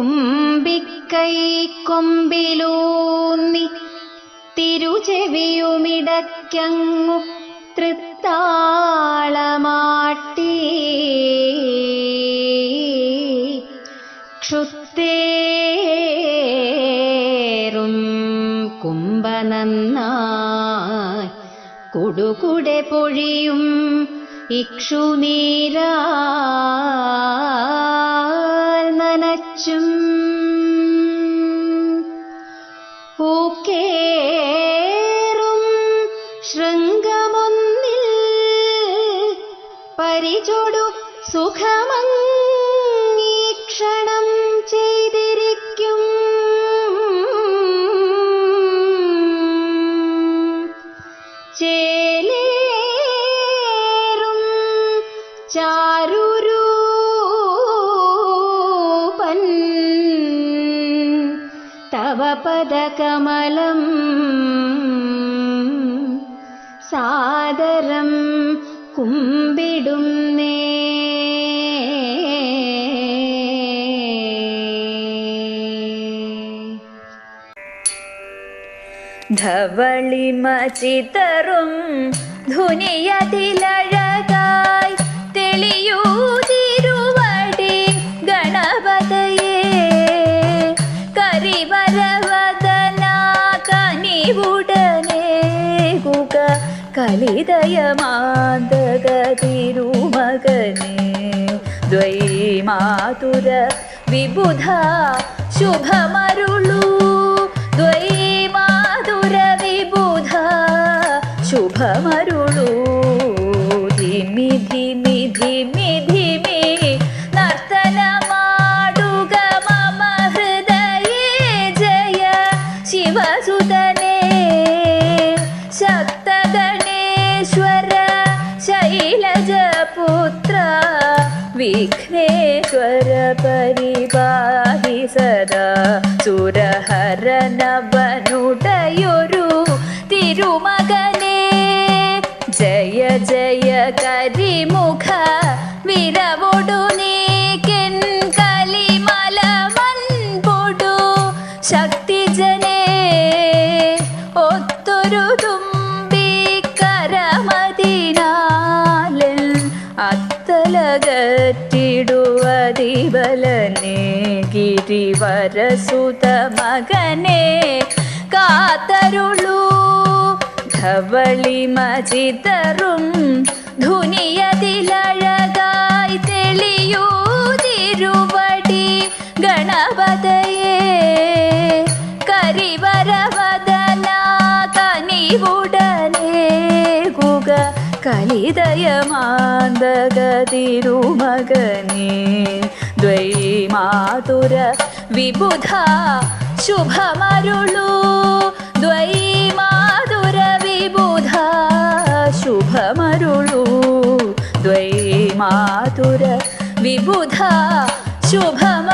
തുമ്പിക്കൈ കൊമ്പിലൂന്നി തിരുചെവിയുമിടയ്ക്കങ്ങു തൃത്താളമാട്ടി. ക്ഷുത്തേറും കുംഭനന്നായി കൊടുകുടെ പൊഴിയും ഇക്ഷുനീരാ പൂക്കേറും ശൃംഗമൊന്നിൽ പരിചൊടു സുഖമീക്ഷണം ചെയ്തിരിക്കും. ചേലേറും ചാരുരൂപൻ തവ പദകമലം സാദരം കുമ്പിടുന്നേ. ധവളിമചിതറും ധുനിയതിലഴകായി കനിവുടനെ കുക കലിതയമാന്തക തിരുമകനെ. ദ്വൈമാതുര വിബുധ ശുഭമരുളൂ. ദ്വൈമാതുര വിബുധ ശുഭമരുളൂ. ധിമി ധിമി ധിമി ശക്തഗണേശ്വര ശൈലജപുത്ര വിഘ്നേശ്വര പരിവാഹി സദാ. സുരഹരനവനുടയൊരു തിരുമകനെ. ജയ ജയ കരിമുഖ വിരവൊടു നീക്കിൻ കലിമല മൺപൊടു ശക്തിജനേ. ഒത്തൊരു അത്തലകറ്റിടുവതിബലനെ ഗിരിവരസുത മകനെ കാത്തരുളൂ ധവളിമചിതറും ധുനിയതിലഴകായി കലിതയമാന്തക തിരുമകനെ ദ്വൈമാതുര വിബുധ ശുഭമരുളൂ. ദ്വൈമാതുര വിബുധ ശുഭമരുളൂ. ദ്വൈമാതുര വിബുധ ശുഭമരുളൂ